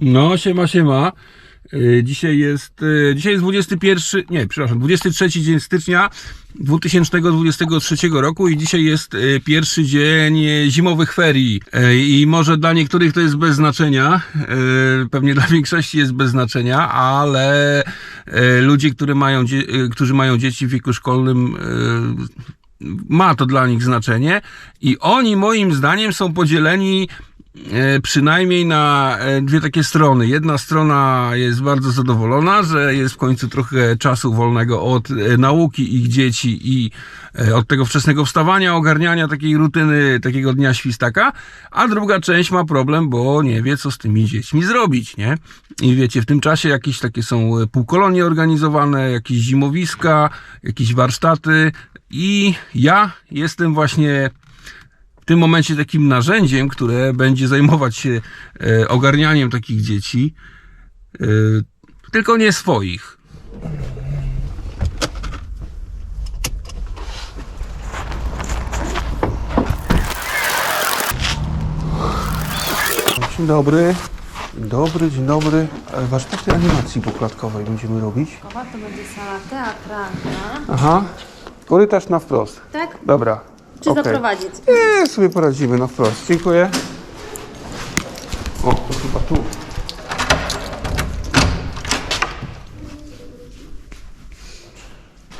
No, siema, siema. Y, Dzisiaj jest, y, dzisiaj jest 21, nie, przepraszam, 23 dzień stycznia 2023 roku i dzisiaj jest y, pierwszy dzień zimowych ferii. I może dla niektórych to jest bez znaczenia, pewnie dla większości jest bez znaczenia, ale ludzie, którzy mają, którzy mają dzieci w wieku szkolnym, ma to dla nich znaczenie i oni moim zdaniem są podzieleni przynajmniej na e, dwie takie strony. Jedna strona jest bardzo zadowolona, że jest w końcu trochę czasu wolnego od e, nauki ich dzieci i e, od tego wczesnego wstawania, ogarniania takiej rutyny, takiego dnia świstaka, a druga część ma problem, bo nie wie, co z tymi dziećmi zrobić, nie? I wiecie, w tym czasie jakieś takie są e, półkolonie organizowane, jakieś zimowiska, jakieś warsztaty i ja jestem właśnie tym momencie takim narzędziem, które będzie zajmować się e, ogarnianiem takich dzieci, e, tylko nie swoich. Dzień dobry. Dzień dobry, dzień dobry. Warsztaty animacji pokładkowej będziemy robić. Kowa to będzie sala teatralna. Aha. Korytarz na wprost. Tak? Dobra. Czy Okej. zaprowadzić? Nie, sobie poradzimy na wprost. Dziękuję. O, to chyba tu.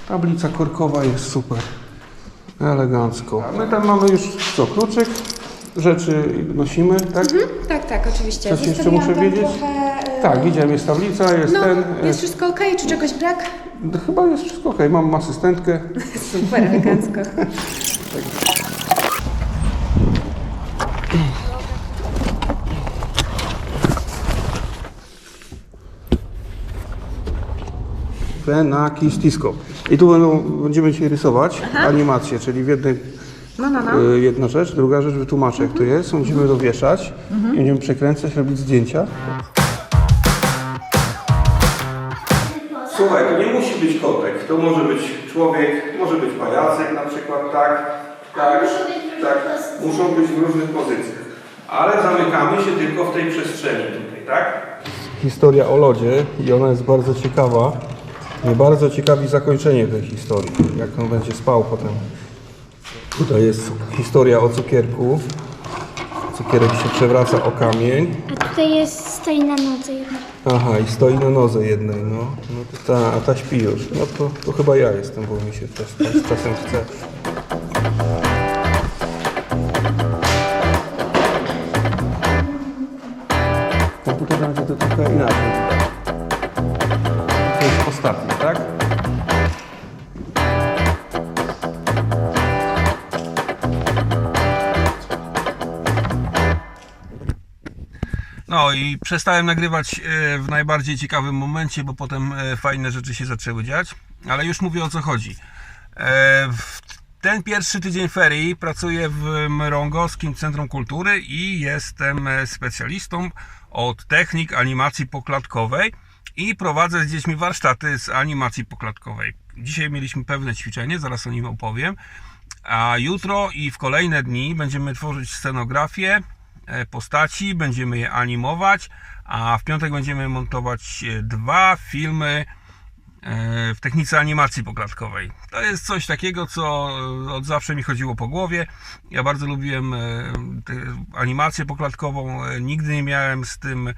Tablica korkowa jest super. Elegancko. A my tam mamy już co, kluczyk? Rzeczy nosimy, tak? Tak, tak, oczywiście. Coś jeszcze muszę wiedzieć? Trochę, e, Tak, widziałem, jest tablica, jest No, ten. e, jest wszystko ok, czy czegoś brak? Chyba jest wszystko ok. Mam asystentkę. Super, elegancko. Fenakistisko. I tu będą, będziemy dzisiaj rysować animację, czyli w jednej No, no, no. y, jedna rzecz, druga rzecz wytłumaczę jak to jest. Będziemy to wieszać i będziemy przekręcać, robić zdjęcia. Słuchaj, to nie musi być kotek, to może być człowiek, może być pajacek na przykład, tak, tak, tak, muszą być w różnych pozycjach, ale zamykamy się tylko w tej przestrzeni tutaj, tak? Historia o lodzie i ona jest bardzo ciekawa. Mnie bardzo ciekawi zakończenie tej historii, jak on będzie spał potem. Tutaj jest historia o cukierku. Cukierek się przewraca o kamień. A tutaj jest stoi na nodze jedna. Aha, i stoi na nodze jednej, no. no to ta, a ta śpi już. No to, to chyba ja jestem, bo mi się też też czasem chce. Będzie to trochę inaczej. To jest ostatnie, tak? No i przestałem nagrywać e, w najbardziej ciekawym momencie, bo potem e, fajne rzeczy się zaczęły dziać, ale już mówię o co chodzi. E, W ten pierwszy tydzień ferii pracuję w Mrągowskim Centrum Kultury i jestem e, specjalistą od technik animacji poklatkowej i prowadzę z dziećmi warsztaty z animacji poklatkowej. Dzisiaj mieliśmy pewne ćwiczenie, zaraz o nim opowiem. A jutro i w kolejne dni będziemy tworzyć scenografię e, postaci, będziemy je animować, a w piątek będziemy montować e, dwa filmy w technice animacji poklatkowej. To jest coś takiego, co e, od zawsze mi chodziło po głowie. Ja bardzo lubiłem e, animację poklatkową. E, Nigdy nie miałem z tym e,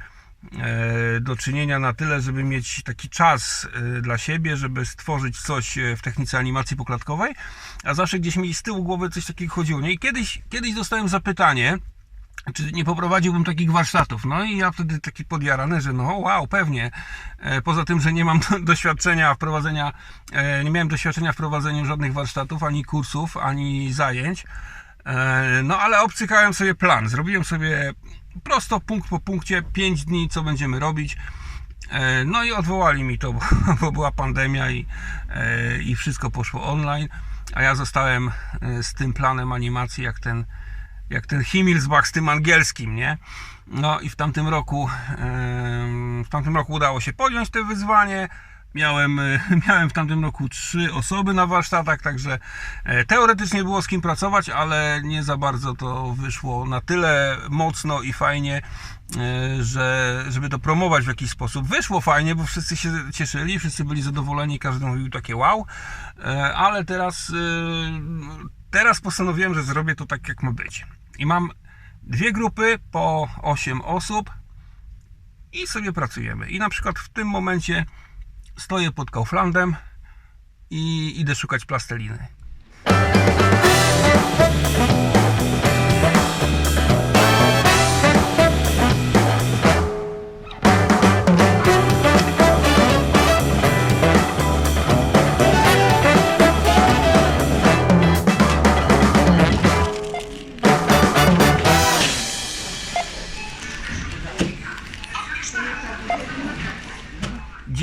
do czynienia na tyle, żeby mieć taki czas e, dla siebie, żeby stworzyć coś e, w technice animacji poklatkowej, a zawsze gdzieś mi z tyłu głowy coś takiego chodziło. Nie? I kiedyś, kiedyś dostałem zapytanie, czy nie poprowadziłbym takich warsztatów. No i ja wtedy taki podjarany, że no wow, pewnie. E, Poza tym, że nie mam doświadczenia wprowadzenia, e, nie miałem doświadczenia w prowadzeniu żadnych warsztatów, ani kursów, ani zajęć. E, No ale obcykałem sobie plan. Zrobiłem sobie prosto punkt po punkcie 5 dni, co będziemy robić. No i odwołali mi to, bo, bo była pandemia i, i wszystko poszło online, a ja zostałem z tym planem animacji jak ten, jak ten Himmelsbach z tym angielskim, nie? No i w tamtym roku w tamtym roku udało się podjąć to wyzwanie. Miałem, e, miałem w tamtym roku trzy osoby na warsztatach, także e, teoretycznie było z kim pracować, ale nie za bardzo to wyszło na tyle mocno i fajnie, e, że żeby to promować w jakiś sposób. Wyszło fajnie, bo wszyscy się cieszyli, wszyscy byli zadowoleni, każdy mówił takie wow, ale teraz, teraz postanowiłem, że zrobię to tak jak ma być. I mam dwie grupy po 8 osób i sobie pracujemy. I na przykład w tym momencie stoję pod Kauflandem i idę szukać plasteliny.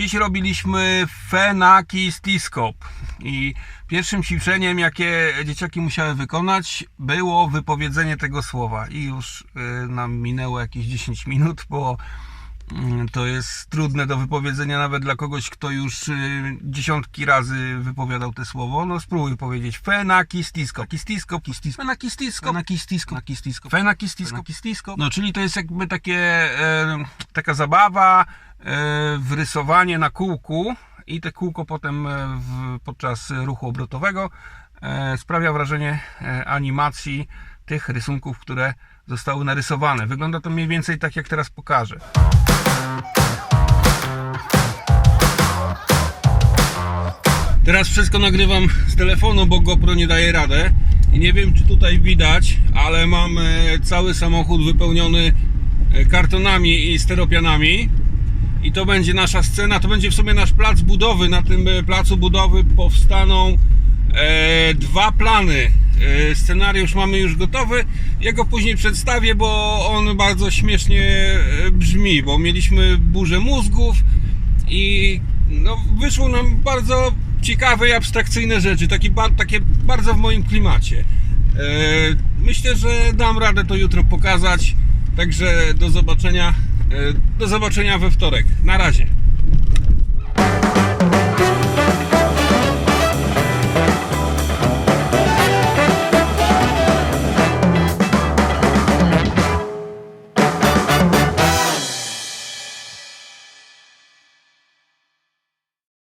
Dziś robiliśmy fenakistiskop i pierwszym ćwiczeniem, jakie dzieciaki musiały wykonać, było wypowiedzenie tego słowa. I już y, nam minęło jakieś 10 minut, bo to jest trudne do wypowiedzenia nawet dla kogoś, kto już y, dziesiątki razy wypowiadał to słowo. No spróbuj powiedzieć fenakistiskop, kistiskop, kistiskop, fenakistiskop, fenakistiskop, fenakistiskop, fenakistiskop, fenakistiskop. No czyli to jest jakby takie, e, taka zabawa, e, wrysowanie na kółku i te kółko potem e, w, podczas ruchu obrotowego sprawia wrażenie animacji tych rysunków, które zostały narysowane. Wygląda to mniej więcej tak, jak teraz pokażę. Teraz wszystko nagrywam z telefonu, bo GoPro nie daje radę. I nie wiem, czy tutaj widać, ale mam e, cały samochód wypełniony e, kartonami i steropianami. I to będzie nasza scena, to będzie w sumie nasz plac budowy. Na tym e, placu budowy powstaną e, dwa plany. E, scenariusz mamy już gotowy. Ja go później przedstawię, bo on bardzo śmiesznie brzmi, bo mieliśmy burzę mózgów i no, wyszło nam bardzo ciekawe i abstrakcyjne rzeczy, takie, ba- takie bardzo w moim klimacie. E, myślę, że dam radę to jutro pokazać, także do zobaczenia, e, do zobaczenia we wtorek. Na razie.